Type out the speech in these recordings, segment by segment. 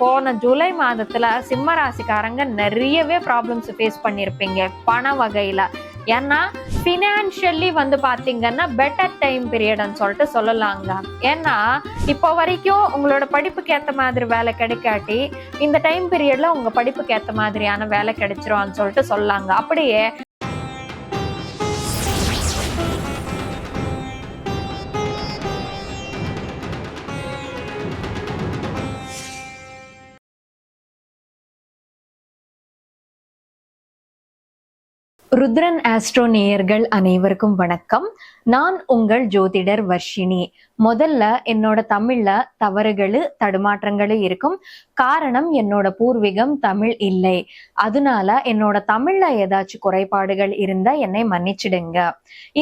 போன ஜூலை மாதத்துல சிம்ம ராசிக்காரங்க நிறையவே ப்ராப்ளம்ஸ் ஃபேஸ் பண்ணியிருப்பீங்க பண வகையில. ஏன்னா ஃபினான்ஷியலி வந்து பார்த்தீங்கன்னா பெட்டர் டைம் பீரியட்னு சொல்லிட்டு சொல்லலாங்க. ஏன்னா இப்போ வரைக்கும் உங்களோட படிப்புக்கு ஏத்த மாதிரி வேலை கிடைக்காட்டி இந்த டைம் பீரியட்ல உங்க படிப்புக்கு ஏத்த மாதிரியான வேலை கிடைச்சிரும்னு சொல்லிட்டு சொல்லலாங்க அப்படியே ருத்ரன் ஆஸ்ட்ரோ நேயர்கள் அனைவருக்கும் வணக்கம். நான் உங்கள் ஜோதிடர் வர்ஷினி. முதல்ல என்னோட தமிழ்ல தவறுகள் தடுமாற்றங்களும் இருக்கும். காரணம் என்னோட பூர்வீகம் தமிழ் இல்லை. அதனால என்னோட தமிழ்ல ஏதாச்சும் குறைபாடுகள் இருந்தா என்னை மன்னிச்சிடுங்க.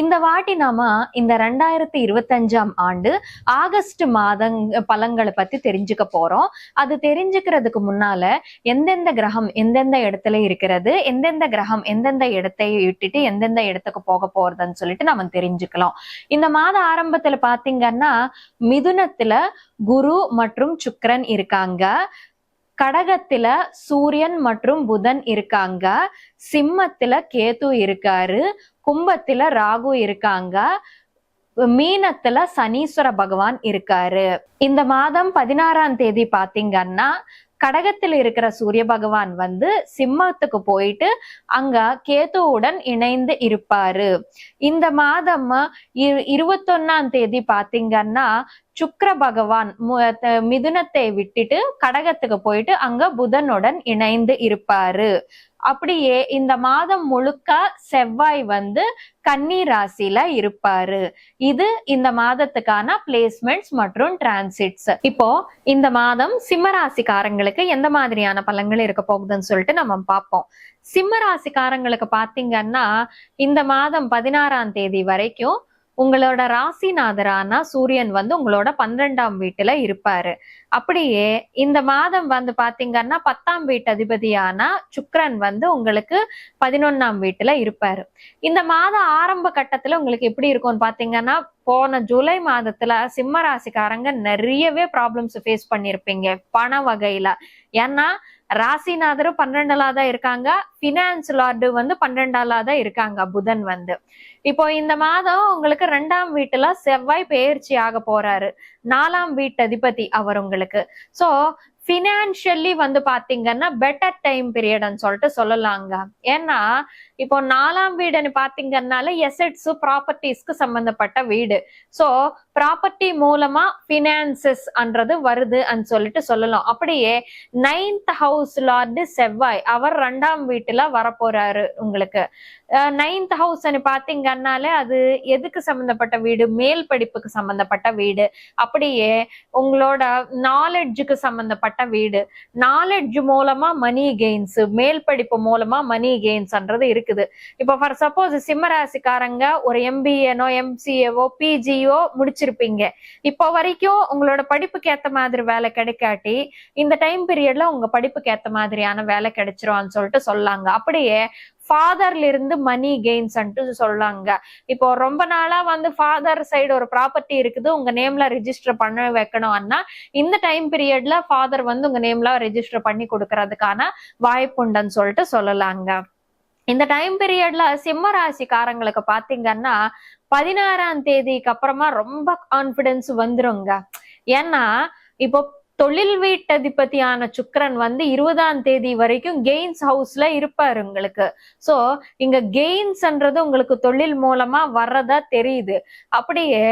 இந்த வாட்டி நாம இந்த ரெண்டாயிரத்தி இருபத்தஞ்சாம் ஆண்டு ஆகஸ்ட் மாதங் பழங்களை பத்தி தெரிஞ்சுக்க போறோம். அது தெரிஞ்சுக்கிறதுக்கு முன்னால எந்தெந்த கிரகம் எந்தெந்த இடத்துல இருக்கிறது எந்தெந்த கிரகம் எந்தெந்த இடத்தை விட்டுட்டு எந்தெந்த இடத்துக்கு போக போறதுன்னு சொல்லிட்டு நம்ம தெரிஞ்சுக்கலாம். இந்த மாத ஆரம்பத்துல பாத்தீங்கன்னா மிதுனத்துல குரு மற்றும் சுக்கரன் இருக்காங்க. கடகத்துல சூரியன் மற்றும் புதன் இருக்காங்க. சிம்மத்துல கேது இருக்காரு. கும்பத்துல ராகு இருக்காங்க. மீனத்துல சனீஸ்வர பகவான் இருக்காரு. இந்த மாதம் பதினாறாம் தேதி பாத்தீங்கன்னா கடகத்தில் இருக்கிற சூரிய பகவான் வந்து சிம்மத்துக்கு போயிட்டு அங்க கேதுவுடன் இணைந்து இருப்பாரு. இந்த மாதம் இருபத்தொன்னாம் தேதி பாத்தீங்கன்னா சுக்கர பகவான் மிதுனத்தை விட்டுட்டு கடகத்துக்கு போயிட்டு அங்க புதனுடன் இணைந்து இருப்பாரு. அப்படியே இந்த மாதம் முழுக்க செவ்வாய் வந்து கன்னி ராசியில இருப்பாரு. இது இந்த மாதத்துக்கான பிளேஸ்மெண்ட்ஸ் மற்றும் டிரான்சிட்ஸ் இப்போ இந்த மாதம் சிம்ம ராசிக்காரங்களுக்கு எந்த மாதிரியான பலன்கள் இருக்க போகுதுன்னு சொல்லிட்டு நம்ம பார்ப்போம். சிம்ம ராசிக்காரங்களுக்கு பாத்தீங்கன்னா இந்த மாதம் பதினாறாம் தேதி வரைக்கும் உங்களோட ராசிநாதரான சூரியன் வந்து உங்களோட பன்னிரெண்டாம் வீட்டுல இருப்பாரு. அப்படியே இந்த மாதம் வந்து பாத்தீங்கன்னா பத்தாம் வீட்டு அதிபதியான சுக்ரன் வந்து உங்களுக்கு பதினொன்னாம் வீட்டுல இருப்பாரு. இந்த மாத ஆரம்ப கட்டத்துல உங்களுக்கு எப்படி இருக்கும்னு பாத்தீங்கன்னா போன ஜூலை மாதத்துல சிம்ம ராசிக்காரங்க நிறையவே ப்ராப்ளம்ஸ் ஃபேஸ் பண்ணிருப்பீங்க பண வகையில. ஏன்னா ராசிநாதரும் பன்னிரெண்டுலா தான் இருக்காங்க பினான்ஸ் லார்டு வந்து பன்னெண்டாலா தான் இருக்காங்க புதன் வந்து. இப்போ இந்த மாதம் உங்களுக்கு ரெண்டாம் வீட்டுல செவ்வாய் பெயர்ச்சி ஆக போறாரு. நாலாம் வீட்டு அதிபதி அவர் உங்களுக்கு சோ ஃபினான்ஷியலி வந்து பாத்தீங்கன்னா பெட்டர் டைம் பீரியட்னு சொல்லிட்டு சொல்லலாங்க. ஏன்னா இப்போ நாலாம் வீடுன்னு பாத்தீங்கன்னால எசெட்ஸ் ப்ராப்பர்ட்டிஸ்க்கு சம்பந்தப்பட்ட வீடு. சோ ப்ராப்பர்ட்டி மூலமா பினான்சஸ் அன்றது வருது சொல்லிட்டு சொல்லலாம். அப்படியே நைன்த் ஹவுஸ் லார்டு செவ்வாய் அவர் ரெண்டாம் வீட்டுல வரப்போறாரு உங்களுக்கு. நைன்த் ஹவுஸ் பாத்தீங்கன்னாலே அது எதுக்கு சம்பந்தப்பட்ட வீடு? மேல் படிப்புக்கு சம்பந்தப்பட்ட வீடு. அப்படியே உங்களோட நாலெட்ஜுக்கு சம்பந்தப்பட்ட வீடு. நாலெட்ஜ் மூலமா மணி கெயின்ஸ் மேல் படிப்பு மூலமா மணி கெயின்ஸ்ன்றது இருக்குது. இப்போ ஃபார் சப்போஸ் சிம்மராசிக்காரங்க ஒரு எம்பிஏனோ எம்சிஏவோ பிஜிஓ முடிச்சிருப்பீங்க இப்போ வரைக்கும் உங்களோட படிப்புக்கு ஏத்த மாதிரி வேலை கிடைக்காட்டி இந்த டைம் பீரியட்ல உங்க படிப்புக்கு ஏத்த மாதிரியான வேலை கிடைச்சிரும்னு சொல்லிட்டு சொல்லாங்க. அப்படியே ஃபாதர்ல இருந்து மணி கெயின்ஸ் சொல்லாங்க. இப்போ ரொம்ப நாளா வந்து ஃபாதர் சைடு ஒரு ப்ராப்பர்ட்டி இருக்குது உங்க நேம்ல ரெஜிஸ்டர் பண்ண வைக்கணும்னா இந்த டைம் பீரியட்ல ஃபாதர் வந்து உங்க நேம்ல ரெஜிஸ்டர் பண்ணி கொடுக்கறதுக்கான வாய்ப்புண்டுன்னு சொல்லிட்டு சொல்லலாங்க. இந்த டைம் பீரியட்ல சிம்ம ராசிக்காரங்களுக்கு பாத்தீங்கன்னா பதினாறாம் தேதிக்கு அப்புறமா ரொம்ப கான்பிடன்ஸ் வந்துருங்க. ஏன்னா இப்போ தொழில் வீட்டதிபதியான சுக்கரன் வந்து இருபதாம் தேதி வரைக்கும் கெயின்ஸ் ஹவுஸ்ல இருப்பாரு உங்களுக்கு. சோ இங்க கெயின்ஸ்ன்றது உங்களுக்கு தொழில் மூலமா வர்றதா தெரியுது. அப்படியே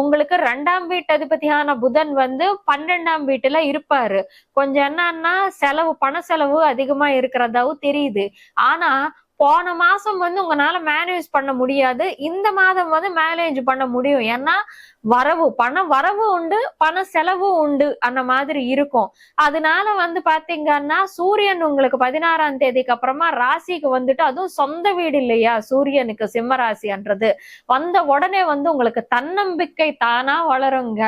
உங்களுக்கு ரெண்டாம் வீட்டு அதிபதியான புதன் வந்து பன்னெண்டாம் வீட்டுல இருப்பாரு. கொஞ்சம் என்னன்னா செலவு பண செலவு அதிகமா இருக்கிறதாவும் தெரியுது. ஆனா போன மாசம் வந்து உங்களால மேனேஜ் பண்ண முடியாது. இந்த மாதம் வந்து மேனேஜ் பண்ண முடியும். ஏன்னா வரவு பண வரவு உண்டு பண செலவும் உண்டு அந்த மாதிரி இருக்கும். அதனால வந்து பாத்தீங்கன்னா சூரியன் உங்களுக்கு பதினாறாம் தேதிக்கு அப்புறமா ராசிக்கு வந்துட்டு அதுவும் சொந்த வீடு இல்லையா? சூரியனுக்கு சிம்ம ராசின்றது. வந்த உடனே வந்து உங்களுக்கு தன்னம்பிக்கை தானா வளருங்க.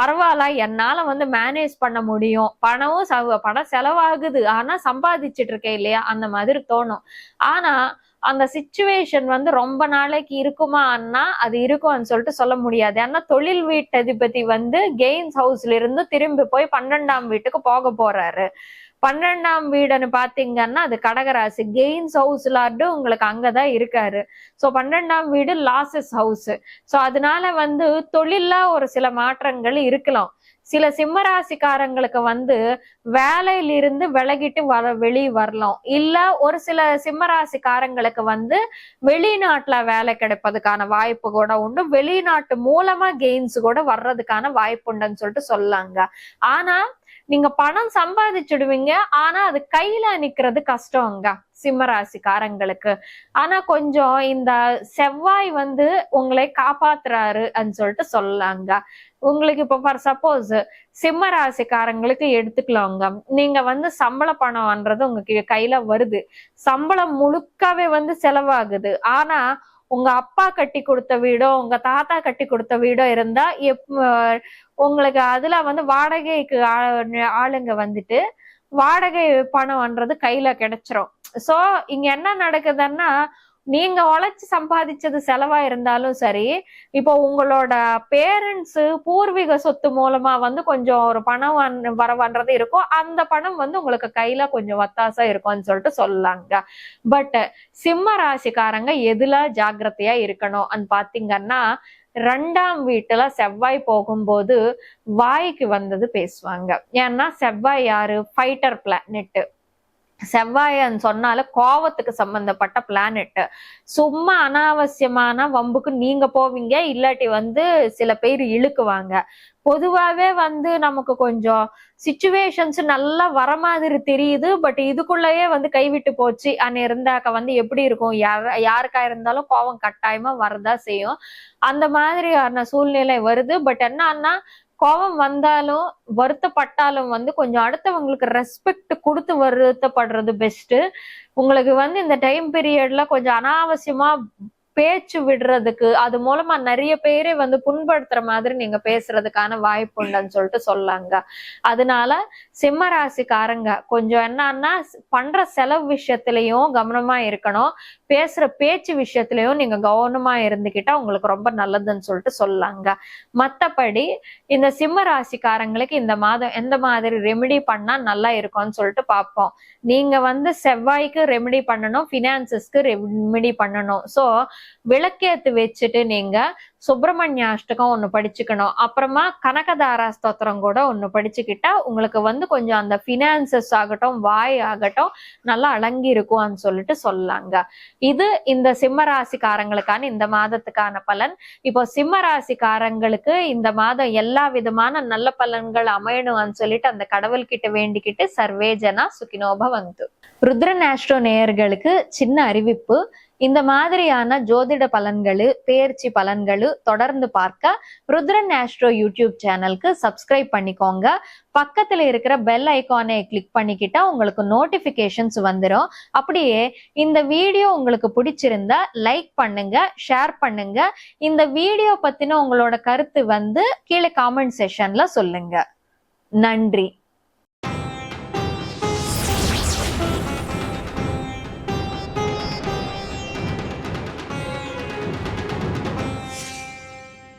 பரவாயில்ல என்னால வந்து மேனேஜ் பண்ண முடியும். பணமும் செவ- பணம் செலவாகுது. ஆனா சம்பாதிச்சிட்டு இருக்கேன் இல்லையா? அந்த மாதிரி தோணும். ஆனா அந்த சுச்சுவேஷன் வந்து ரொம்ப நாளைக்கு இருக்குமான்னா அது இருக்கும்னு சொல்லிட்டு சொல்ல முடியாது. ஏன்னா தொழில் வீட்டதிபதி வந்து கெயின்ஸ் ஹவுஸ்ல இருந்து திரும்பி போய் பன்னெண்டாம் வீட்டுக்கு போக போறாரு. பன்னெண்டாம் வீடுன்னு பாத்தீங்கன்னா அது கடகராசி. கெயின்ஸ் ஹவுஸ் லார்டு உங்களுக்கு அங்கதான் இருக்காரு. சோ பன்னெண்டாம் வீடு லாசஸ் ஹவுஸ் சோ அதனால வந்து தொழில ஒரு சில மாற்றங்கள் இருக்கலாம். சில சிம்மராசிக்காரங்களுக்கு வந்து வேலையிலிருந்து விலகிட்டு வர வெளியே வரலாம். இல்ல ஒரு சில சிம்மராசிக்காரங்களுக்கு வந்து வெளிநாட்டுல வேலை கிடைப்பதுக்கான வாய்ப்பு கூட உண்டு. வெளிநாட்டு மூலமா கெயின்ஸ் கூட வர்றதுக்கான வாய்ப்பு உண்டுன்னு சொல்லிட்டு சொல்லாங்க. ஆனா நீங்க பணம் சம்பாதிச்சுடுவீங்க. ஆனா அது கையில நிக்கிறது கஷ்டங்க சிம்மராசிக்காரங்களுக்கு. ஆனா கொஞ்சம் இந்த செவ்வாய் வந்து உங்களை காப்பாத்துறாரு அப்படின்னு சொல்லிட்டு சொல்லலாங்க. உங்களுக்கு இப்ப ஃபார் சப்போஸ் சிம்ம ராசிக்காரங்களுக்கு எடுத்துக்கலாங்க. நீங்க வந்து சம்பள பணம்ன்றது உங்க கையில வருது. சம்பளம் முழுக்கவே வந்து செலவாகுது. ஆனா உங்க அப்பா கட்டி கொடுத்த வீடோ உங்க தாத்தா கட்டி கொடுத்த வீடோ இருந்தா எப் உங்களுக்கு அதுல வந்து வாடகைக்கு ஆளுங்க வந்துட்டு வாடகை பணம்ன்றது கையில கிடைச்சிரும். சோ இங்க என்ன நடக்குதுன்னா நீங்க உழைச்சு சம்பாதிச்சது செலவா இருந்தாலும் சரி இப்போ உங்களோட பேரண்ட்ஸ் பூர்வீக சொத்து மூலமா வந்து கொஞ்சம் ஒரு பணம் வரவன்றது இருக்கும் அந்த பணம் வந்து உங்களுக்கு கையில கொஞ்சம் வத்தாசா இருக்கும்னு சொல்லிட்டு சொல்லலாங்க பட் சிம்ம ராசிக்காரங்க எதுல ஜாகிரதையா இருக்கணும்? பாத்தீங்கன்னா ரெண்டாம் வீட்டுல செவ்வாய் போகும்போது வாய்க்கு வந்தது பேசுவாங்க. ஏன்னா செவ்வாய் யாரு? ஃபைட்டர் பிளானெட்டு செவ்வாயன்னு சொன்னால கோவத்துக்கு சம்பந்தப்பட்ட பிளானெட் சும்மா அனாவசியமான வம்புக்கு நீங்க போவீங்க இல்லாட்டி வந்து சில பேர் இழுக்குவாங்க. பொதுவாவே வந்து நமக்கு கொஞ்சம் சுச்சுவேஷன்ஸ் நல்லா வர மாதிரி தெரியுது பட் இதுக்குள்ளேயே வந்து கைவிட்டு போச்சு. அன்னு இருந்தாக்க வந்து எப்படி இருக்கும்? யார் யாருக்கா இருந்தாலும் கோவம் கட்டாயமா வரதா செய்யும். அந்த மாதிரியான சூழ்நிலை வருது. பட் என்னன்னா கோபம் வந்தாலும் வருத்தப்பட்டாலும் வந்து கொஞ்சம் அடுத்தவங்களுக்கு ரெஸ்பெக்ட் கொடுத்து வருத்தப்படுறது பெஸ்ட் உங்களுக்கு வந்து இந்த டைம் பீரியட்ல கொஞ்சம் அனாவசியமா பேச்சு விடுறதுக்கு அது மூலமா நிறைய பேரை வந்து புண்படுத்துற மாதிரி நீங்க பேசுறதுக்கான வாய்ப்பு உண்டுன்னு சொல்லிட்டு சொல்லாங்க. அதனால சிம்ம ராசிக்காரங்க கொஞ்சம் என்னன்னா பண்ற செலவு விஷயத்திலையும் கவனமா இருக்கணும். பேசுற பேச்சு விஷயத்திலையும் நீங்க கவனமா இருந்துகிட்டா உங்களுக்கு ரொம்ப நல்லதுன்னு சொல்லிட்டு சொல்லாங்க. மத்தபடி இந்த சிம்ம ராசிக்காரங்களுக்கு இந்த மாதம் எந்த மாதிரி ரெமெடி பண்ணா நல்லா இருக்கும்னு சொல்லிட்டு பார்ப்போம். நீங்க வந்து செவ்வாய்க்கு ரெமெடி பண்ணணும் பினான்சஸ்க்கு ரெமெடி பண்ணணும். ஸோ விளக்கேத்து வச்சுட்டு நீங்க சுப்பிரமணிய அஷ்டகம் ஒண்ணு படிச்சுக்கணும். அப்புறமா கனகதாரா ஸ்தோத்திரம் கூட ஒண்ணு படிச்சுக்கிட்டா உங்களுக்கு வந்து கொஞ்சம் அந்த பினான்சஸ் ஆகட்டும் வாய் ஆகட்டும் நல்லா அடங்கி இருக்கும்னு சொல்லிட்டு சொல்லாங்க. இது இந்த சிம்ம ராசிக்காரங்களுக்கான இந்த மாதத்துக்கான பலன். இப்போ சிம்ம ராசிக்காரங்களுக்கு இந்த மாதம் எல்லா விதமான நல்ல பலன்கள் அமையணும்னு சொல்லிட்டு அந்த கடவுள் கிட்ட வேண்டிக்கிட்டு சர்வேஜனா சுகினோப வந்து ருத்ரன் ஆஸ்ட்ரோ நேயர்களுக்கு சின்ன அறிவிப்பு. இந்த மாதிரியான ஜோதிட பலன்கள் பேர்ச்சி பலன்கள் தொடர்ந்து பார்க்க ருத்ரன் ஆஸ்ட்ரோ யூடியூப் சேனலுக்கு சப்ஸ்கிரைப் பண்ணிக்கோங்க. பக்கத்துல இருக்கிற பெல் ஐக்கானை கிளிக் பண்ணிக்கிட்டா உங்களுக்கு நோட்டிபிகேஷன்ஸ் வந்துடும் அப்படியே இந்த வீடியோ உங்களுக்கு பிடிச்சிருந்தா லைக் பண்ணுங்க ஷேர் பண்ணுங்க. இந்த வீடியோ பத்தின உங்களோட கருத்து வந்து கீழே காமெண்ட் செஷன்ல சொல்லுங்க. நன்றி.